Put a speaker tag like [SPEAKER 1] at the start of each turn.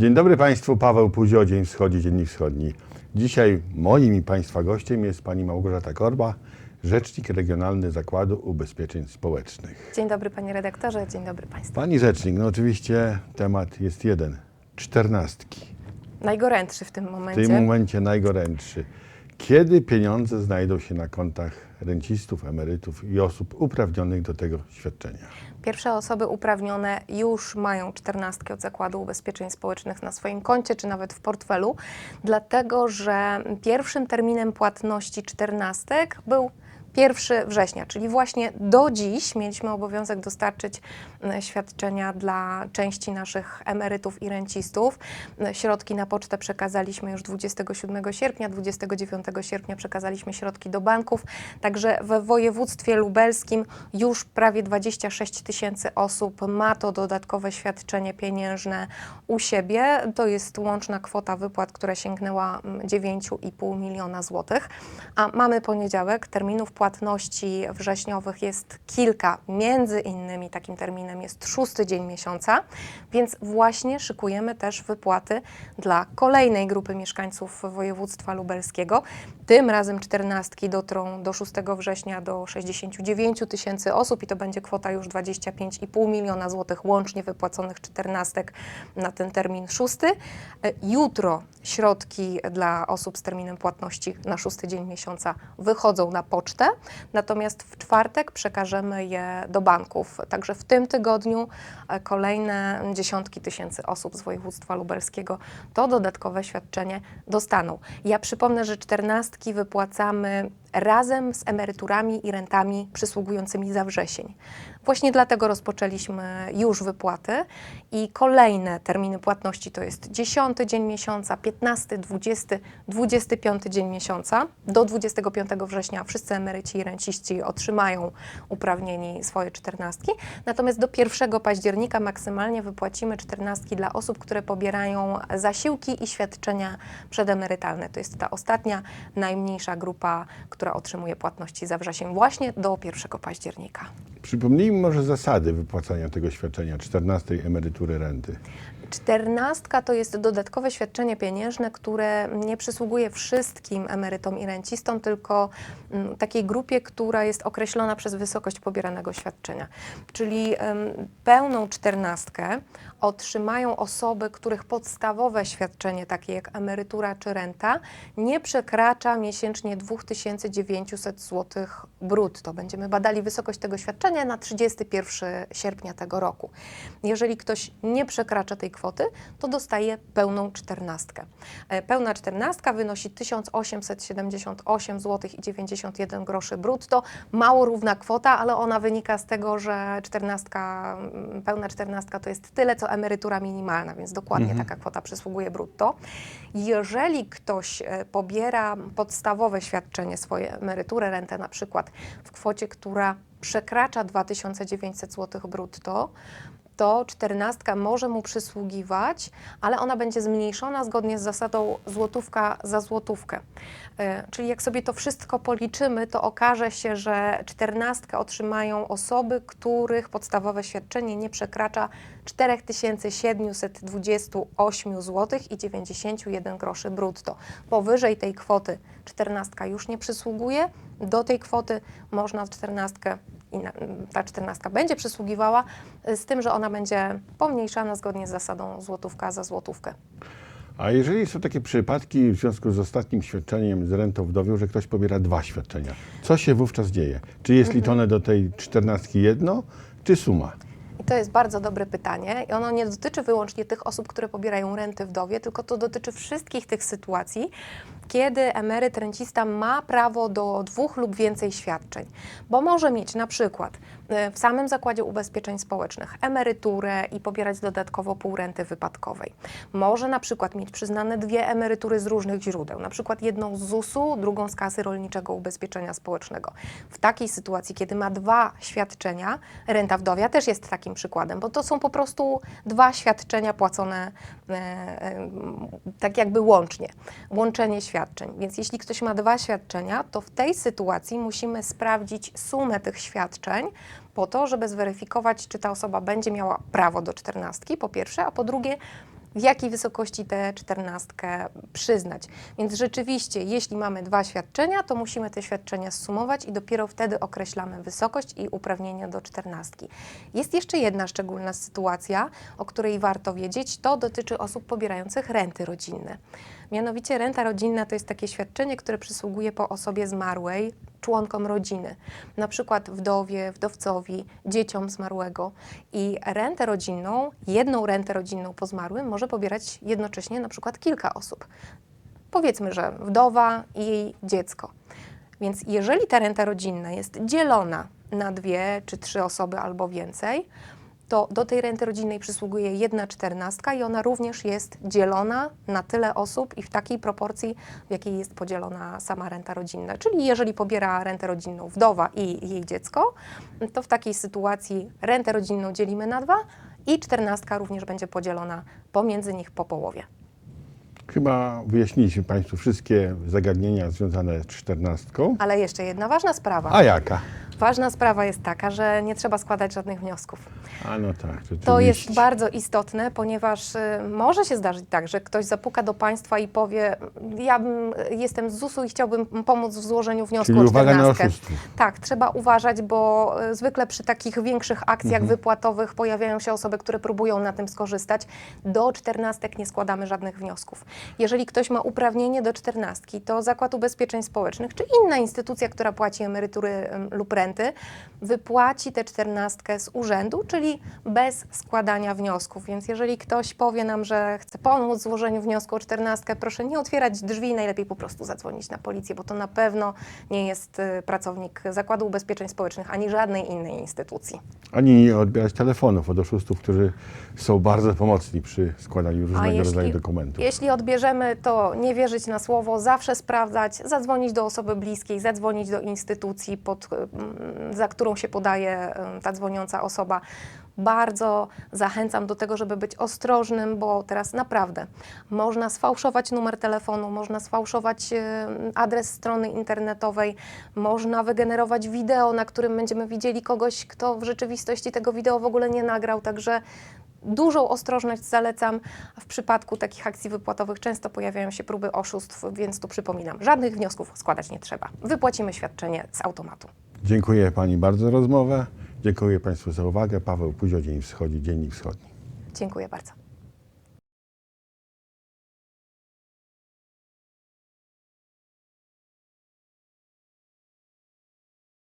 [SPEAKER 1] Dzień dobry Państwu, Paweł Puzio, Dzień Wschodzi, Dziennik Wschodni. Dzisiaj moim i Państwa gościem jest Pani Małgorzata Korba, Rzecznik Regionalny Zakładu Ubezpieczeń Społecznych.
[SPEAKER 2] Dzień dobry panie redaktorze, dzień dobry państwu.
[SPEAKER 1] Pani Rzecznik, no oczywiście temat jest jeden, czternastki.
[SPEAKER 2] Najgorętszy w tym
[SPEAKER 1] W
[SPEAKER 2] momencie.
[SPEAKER 1] tym momencie najgorętszy. Kiedy pieniądze znajdą się na kontach rencistów, emerytów i osób uprawnionych do tego świadczenia?
[SPEAKER 2] Pierwsze osoby uprawnione już mają czternastkę od Zakładu Ubezpieczeń Społecznych na swoim koncie, czy nawet w portfelu, dlatego że pierwszym terminem płatności czternastek był 1 września, czyli właśnie do dziś mieliśmy obowiązek dostarczyć e, świadczenia dla części naszych emerytów i rencistów. E, Środki na pocztę przekazaliśmy już 27 sierpnia, 29 sierpnia przekazaliśmy środki do banków, także we województwie lubelskim już prawie 26 tysięcy osób ma to dodatkowe świadczenie pieniężne u siebie. To jest łączna kwota wypłat, która sięgnęła mm, 9,5 miliona złotych. A mamy poniedziałek, terminów płatności wrześniowych jest kilka, między innymi takim terminem jest szósty dzień miesiąca, więc właśnie szykujemy też wypłaty dla kolejnej grupy mieszkańców województwa lubelskiego. Tym razem czternastki dotrą do 6 września do 69 tysięcy osób i to będzie kwota już 25,5 miliona złotych łącznie wypłaconych czternastek na ten termin szósty. Jutro środki dla osób z terminem płatności na szósty dzień miesiąca wychodzą na pocztę, natomiast w czwartek przekażemy je do banków. Także w tym tygodniu e, kolejne dziesiątki tysięcy osób z województwa lubelskiego to dodatkowe świadczenie dostaną. Ja przypomnę, że czternastki wypłacamy razem z emeryturami i rentami przysługującymi za wrzesień. Właśnie dlatego rozpoczęliśmy już wypłaty i kolejne terminy płatności to jest 10 dzień miesiąca, 15, 20, 25 dzień miesiąca. Do 25 września wszyscy emeryci i renciści otrzymają uprawnieni swoje czternastki. Natomiast do 1 października maksymalnie wypłacimy czternastki dla osób, które pobierają zasiłki i świadczenia przedemerytalne. To jest ta ostatnia, najmniejsza grupa, otrzymuje płatności za wrzesień właśnie do 1 października.
[SPEAKER 1] Przypomnijmy może zasady wypłacania tego świadczenia, 14 emerytury renty.
[SPEAKER 2] Czternastka to jest dodatkowe świadczenie pieniężne, które nie przysługuje wszystkim emerytom i rencistom, tylko mm, takiej grupie, która jest określona przez wysokość pobieranego świadczenia. Czyli pełną czternastkę otrzymają osoby, których podstawowe świadczenie, takie jak emerytura czy renta, nie przekracza miesięcznie 2900 zł brutto. Będziemy badali wysokość tego świadczenia na 31 sierpnia tego roku. Jeżeli ktoś nie przekracza tej kwoty, to dostaje pełną czternastkę. E, Pełna czternastka wynosi 1878 zł i 91 groszy brutto. Mało równa kwota, ale ona wynika z tego, że czternastka, mm, pełna czternastka to jest tyle, co emerytura minimalna, więc dokładnie taka kwota przysługuje brutto. Jeżeli ktoś e, pobiera podstawowe świadczenie, swoje emeryturę, rentę na przykład w kwocie, która przekracza 2900 zł brutto, to czternastka może mu przysługiwać, ale ona będzie zmniejszona zgodnie z zasadą złotówka za złotówkę. E, Czyli jak sobie to wszystko policzymy, to okaże się, że czternastkę otrzymają osoby, których podstawowe świadczenie nie przekracza 4728 zł i 91 groszy brutto. Powyżej tej kwoty czternastka już nie przysługuje, do tej kwoty można czternastkę i na- ta czternastka będzie przysługiwała, y, z tym, że ona będzie pomniejszana zgodnie z zasadą złotówka za złotówkę.
[SPEAKER 1] A jeżeli są takie przypadki w związku z ostatnim świadczeniem z rentą wdowią, że ktoś pobiera dwa świadczenia, co się wówczas dzieje? Czy jest liczone do tej czternastki jedno, czy suma?
[SPEAKER 2] I to jest bardzo dobre pytanie. I ono nie dotyczy wyłącznie tych osób, które pobierają renty wdowie, tylko to dotyczy wszystkich tych sytuacji, kiedy emeryt, rencista ma prawo do dwóch lub więcej świadczeń. Bo może mieć na przykład e, w samym Zakładzie Ubezpieczeń Społecznych emeryturę i pobierać dodatkowo pół renty wypadkowej. Może na przykład mieć przyznane dwie emerytury z różnych źródeł, na przykład jedną z ZUS-u, drugą z Kasy Rolniczego Ubezpieczenia Społecznego. W takiej sytuacji, kiedy ma dwa świadczenia, renta wdowia też jest takim przykładem, bo to są po prostu dwa świadczenia płacone e, e, tak jakby łącznie, łączenie świadczeń. Więc jeśli ktoś ma dwa świadczenia, to w tej sytuacji musimy sprawdzić sumę tych świadczeń po to, żeby zweryfikować, czy ta osoba będzie miała prawo do czternastki, po pierwsze, a po drugie, w jakiej wysokości tę czternastkę przyznać. Więc rzeczywiście, jeśli mamy dwa świadczenia, to musimy te świadczenia zsumować i dopiero wtedy określamy wysokość i uprawnienia do czternastki. Jest jeszcze jedna szczególna sytuacja, o której warto wiedzieć. To dotyczy osób pobierających renty rodzinne. Mianowicie renta rodzinna to jest takie świadczenie, które przysługuje po osobie zmarłej członkom rodziny, na przykład wdowie, wdowcowi, dzieciom zmarłego. I rentę rodzinną, jedną rentę rodzinną po zmarłym może pobierać jednocześnie na przykład kilka osób. Powiedzmy, że wdowa i jej dziecko. Więc jeżeli ta renta rodzinna jest dzielona na dwie czy trzy osoby albo więcej, to do tej renty rodzinnej przysługuje jedna czternastka i ona również jest dzielona na tyle osób i w takiej proporcji, w jakiej jest podzielona sama renta rodzinna. Czyli jeżeli pobiera rentę rodzinną wdowa i jej dziecko, to w takiej sytuacji rentę rodzinną dzielimy na dwa i czternastka również będzie podzielona pomiędzy nich po połowie.
[SPEAKER 1] Chyba wyjaśniliśmy Państwu wszystkie zagadnienia związane z czternastką.
[SPEAKER 2] Ale jeszcze jedna ważna sprawa.
[SPEAKER 1] A jaka?
[SPEAKER 2] Ważna sprawa jest taka, że nie trzeba składać żadnych wniosków.
[SPEAKER 1] A no tak, rzeczywiście.
[SPEAKER 2] To jest bardzo istotne, ponieważ y, może się zdarzyć tak, że ktoś zapuka do Państwa i powie: Ja bym, jestem z ZUS-u i chciałbym pomóc w złożeniu wniosku
[SPEAKER 1] Czyli
[SPEAKER 2] o
[SPEAKER 1] uwaga na
[SPEAKER 2] 14.
[SPEAKER 1] oszustwo.
[SPEAKER 2] Tak, trzeba uważać, bo y, zwykle przy takich większych akcjach
[SPEAKER 1] Mhm.
[SPEAKER 2] wypłatowych pojawiają się osoby, które próbują na tym skorzystać. Do czternastek nie składamy żadnych wniosków. Jeżeli ktoś ma uprawnienie do czternastki, to Zakład Ubezpieczeń Społecznych czy inna instytucja, która płaci emerytury ym, lub renty, wypłaci tę czternastkę z urzędu, czyli bez składania wniosków. Więc jeżeli ktoś powie nam, że chce pomóc w złożeniu wniosku o czternastkę, proszę nie otwierać drzwi, najlepiej po prostu zadzwonić na policję, bo to na pewno nie jest y, pracownik Zakładu Ubezpieczeń Społecznych ani żadnej innej instytucji.
[SPEAKER 1] Ani nie odbierać telefonów od oszustów, którzy są bardzo pomocni przy składaniu różnego rodzaju dokumentów.
[SPEAKER 2] jeśli odbierzemy, to nie wierzyć na słowo, zawsze sprawdzać, zadzwonić do osoby bliskiej, zadzwonić do instytucji, pod, za którą się podaje ta dzwoniąca osoba. Bardzo zachęcam do tego, żeby być ostrożnym, bo teraz naprawdę można sfałszować numer telefonu, można sfałszować adres strony internetowej, można wygenerować wideo, na którym będziemy widzieli kogoś, kto w rzeczywistości tego wideo w ogóle nie nagrał. Także Dużą ostrożność zalecam. W przypadku takich akcji wypłatowych często pojawiają się próby oszustw, więc tu przypominam, żadnych wniosków składać nie trzeba. Wypłacimy świadczenie z automatu.
[SPEAKER 1] Dziękuję Pani bardzo za rozmowę. Dziękuję Państwu za uwagę. Paweł Puzio, Dzień Wschodni, Dziennik Wschodni.
[SPEAKER 2] Dziękuję bardzo.